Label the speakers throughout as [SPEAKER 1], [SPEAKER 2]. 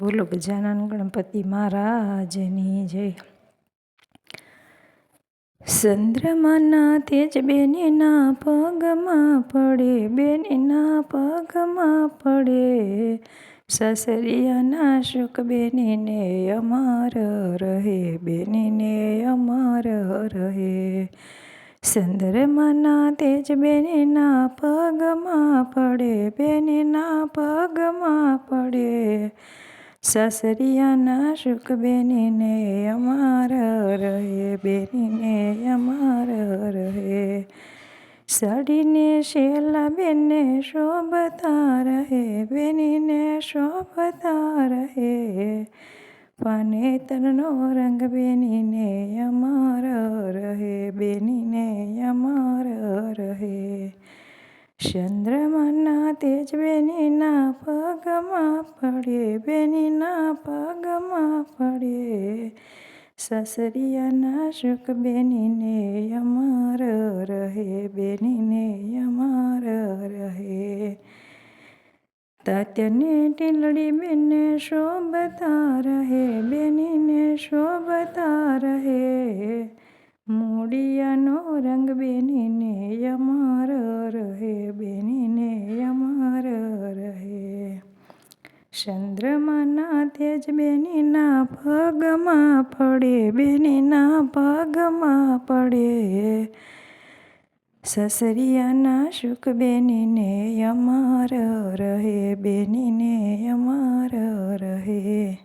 [SPEAKER 1] બોલો ગજાનન ગણપતિ મહારાજની જય. ચંદ્રમાના તેજ બેનીના પગમાં પડે, બેનીના પગમાં પડે. સસરિયાના સુખ બેનીને અમાર રહે, બેનીને અમાર રહે. ચંદ્રમાના તેજ બેનના પગમાં પડે, બેનના પગમાં પડે. સાસરિયાના સુખ બેનીને અમાર રહે, બેનીને અમાર રહે. સાડીને શેલા બેનને શોભતા રહે, બેનીને શોભતા રહે. પાનેતરનો રંગ બેનીને અમાર રહે, બેનીને અમાર રહે. ચંદ્રમાના તેજ બેનીના પગમાં પડે બેનીના પગમાં પડે. સસરિયાના સુખ બેનીને અમાર રહે, બેનીને અમાર રહે. તાત્યને ટીલડી બેને શોભતા રહે, બેનીને શોભતા રહે. મૂડિયાનો રંગ બેનીને અમાર રહે. ચંદ્રમાના તેજ બેનીના પગમાં પડે, બેનીના પગમાં પડે. સસરિયાના સુખ બેનીને અમાર રહે, બેનીને અમાર રહે.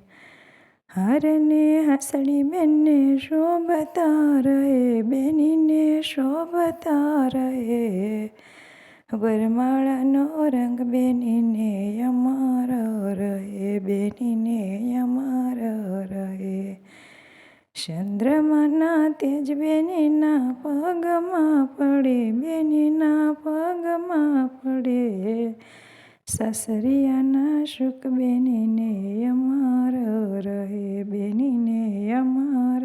[SPEAKER 1] હારને હસડી બેનને શોભતા રહે, બેનીને શોભતા રહે. વરમાળાનો રંગ બેનીને અમાર બેનીને અમાર રહે. ચંદ્રમાના તેજ બેનીના પગમાં પડે, બેનીના પગમાં પડે. સસરિયાના સુખ બેનીને અમાર રહે, બેનીને અમાર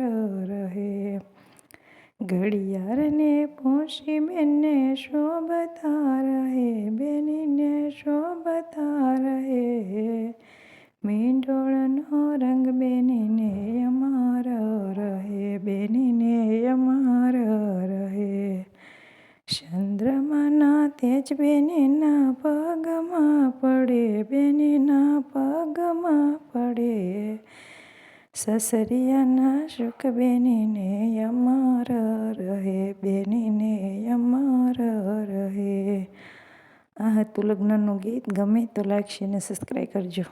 [SPEAKER 1] રહે. ઘડિયાળને પોષી બેનને શોભતા રહે, બેનીને શોભતા રહે. મીંડોળનો રંગ બેનીને અમાર રહે, બેનીને અમાર રહે. ચંદ્રમાના તેજ બેનીના પગમાં પડે, બેનીના પગમાં પડે. સસરિયાના સુખ બેનીને અમાર રહે, બેનીને અમાર રહે. આ હતું લગ્નનું ગીત ગમે તો લાઈક અને સબસ્ક્રાઈબ કરજો.